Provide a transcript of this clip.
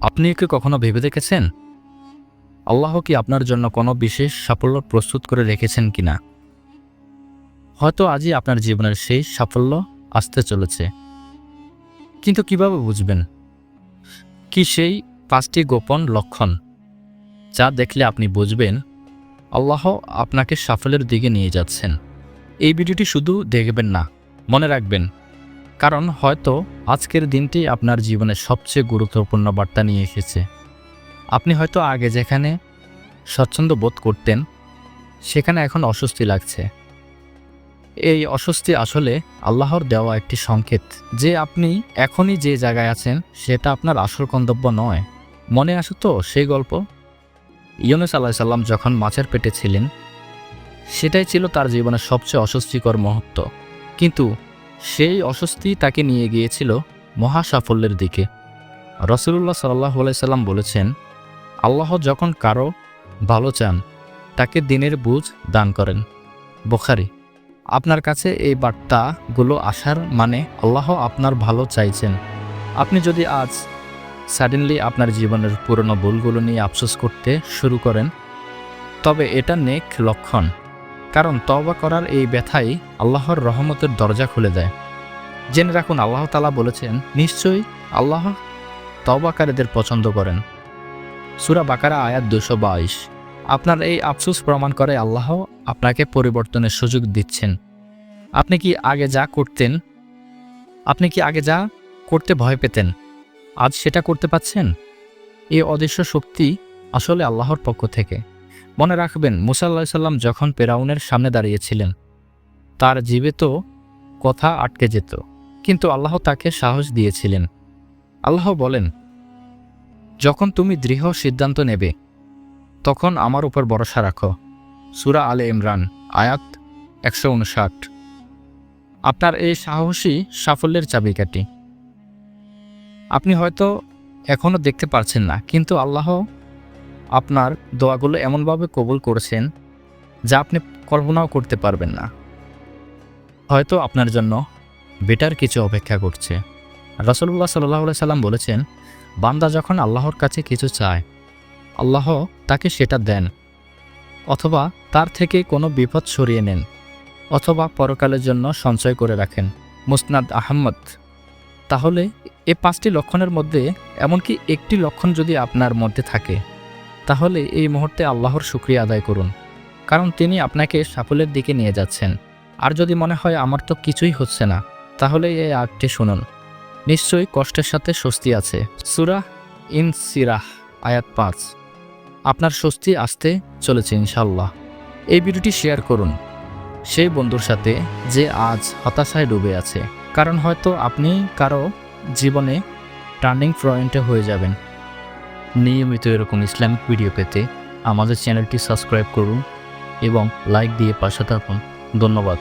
আপনি কি কখনো ভেবে দেখেছেন? আল্লাহ কি আপনার জন্য কোনো বিশেষ সাফল্য প্রস্তুত করে রেখেছেন কিনা? হয়তো আজই আপনার জীবনের সেই সাফল্য আসতে চলেছে। কিন্তু কীভাবে বুঝবেন? কি সেই পাঁচটি গোপন লক্ষণ যা দেখলে আপনি বুঝবেন, আল্লাহ আপনাকে সাফল্যের দিকে নিয়ে যাচ্ছেন। এই ভিডিওটি শুধু দেখবেন না, মনে রাখবেন। কারণ হয়তো আজকের দিনটি আপনার জীবনের সবচেয়ে গুরুত্বপূর্ণ বার্তা নিয়ে এসেছে। আপনি হয়তো আগে যেখানে স্বচ্ছন্দ বোধ করতেন, সেখানে এখন অস্বস্তি লাগছে। এই অস্বস্তি আসলে আল্লাহর দেওয়া একটি সংকেত যে আপনি এখনই যে জায়গায় আছেন, সেটা আপনার আসল গন্তব্য নয়। মনে আসে তো সেই গল্প? ইউনুস আল্লাহ সাল্লাম যখন মাছের পেটে ছিলেন, সেটাই ছিল তার জীবনের সবচেয়ে অস্বস্তিকর মুহূর্ত। কিন্তু সেই অস্বস্তি তাকে নিয়ে গিয়েছিল মহা সাফল্যের দিকে রসুল্লাহ সাল্লাহ সাল্লাম বলেছেন, আল্লাহ যখন কারও ভালো চান, তাকে দিনের বুঝ দান করেন। বোখারি, আপনার কাছে এই বার্তাগুলো আসার মানে আল্লাহ আপনার ভালো চাইছেন। আপনি যদি আজ সাডেনলি আপনার জীবনের পুরনো ভুলগুলো নিয়ে আফসোস করতে শুরু করেন, তবে এটা নেক লক্ষণ। কারণ তওবা করার এই ব্যথাই আল্লাহর রহমতের দরজা খুলে দেয়। জেনে রাখুন, আল্লাহ তালা বলেছেন, নিশ্চয়ই আল্লাহ তওবাকারীদের পছন্দ করেন। সুরা বাকারা, আয়াত দুশো বাইশ। আপনার এই আফসোস প্রমাণ করে আল্লাহ আপনাকে পরিবর্তনের সুযোগ দিচ্ছেন। আপনি কি আগে যা করতেন, আপনি কি আগে যা করতে ভয় পেতেন, আজ সেটা করতে পাচ্ছেন? এই অদৃশ্য শক্তি আসলে আল্লাহর পক্ষ থেকে। মনে রাখবেন মুসাল্লাহ সাল্লাম যখন পেরাউনের সামনে দাঁড়িয়েছিলেন, তার জীবে তো কথা আটকে যেত। কিন্তু আল্লাহ তাকে সাহস দিয়েছিলেন। আল্লাহ বলেন, যখন তুমি দৃঢ় সিদ্ধান্ত নেবে, তখন আমার উপর ভরসা রাখো। সুরা আলে ইমরান, আয়াত একশো উনষাট। আপনার এই সাহসী সাফল্যের চাবিকাঠি। আপনি হয়তো এখনও দেখতে পারছেন না, কিন্তু আল্লাহ আপনার দোয়াগুলো এমনভাবে কবুল করেছেন যা আপনি কল্পনাও করতে পারবেন না। হয়তো আপনার জন্য বেটার কিছু অপেক্ষা করছে। রসল্লাহ সাল্লাহ সাল্লাম বলেছেন, বান্দা যখন আল্লাহর কাছে কিছু চায়, আল্লাহ তাকে সেটা দেন, অথবা তার থেকে কোনো বিপদ সরিয়ে নেন, অথবা পরকালের জন্য সঞ্চয় করে রাখেন। মুসনাদ আহমদ, তাহলে এ পাঁচটি লক্ষণের মধ্যে এমনকি একটি লক্ষণ যদি আপনার মধ্যে থাকে তাহলে এই মুহূর্তে আল্লাহর শুক্রিয়া আদায় করুন, কারণ তিনি আপনাকে সাফল্যের দিকে নিয়ে যাচ্ছেন। আর যদি মনে হয় আমার তো কিছুই হচ্ছে না, তাহলে এই আগটি শুনুন। নিশ্চয়ই কষ্টের সাথে স্বস্তি আছে। সুরাহ ইন সিরাহ আয়াত পাঁচ। আপনার স্বস্তি আসতে চলেছে ইনশাল্লাহ এই ভিডিওটি শেয়ার করুন। সেই বন্ধুর সাথে যে আজ হতাশায় ডুবে আছে, কারণ হয়তো আপনি কারও জীবনে টার্নিং পয়েন্টে হয়ে যাবেন। নিয়মিত এরকম ইসলামিক ভিডিও পেতে আমাদের চ্যানেলটি সাবস্ক্রাইব করুন এবং লাইক দিয়ে পাশে থাকুন। ধন্যবাদ।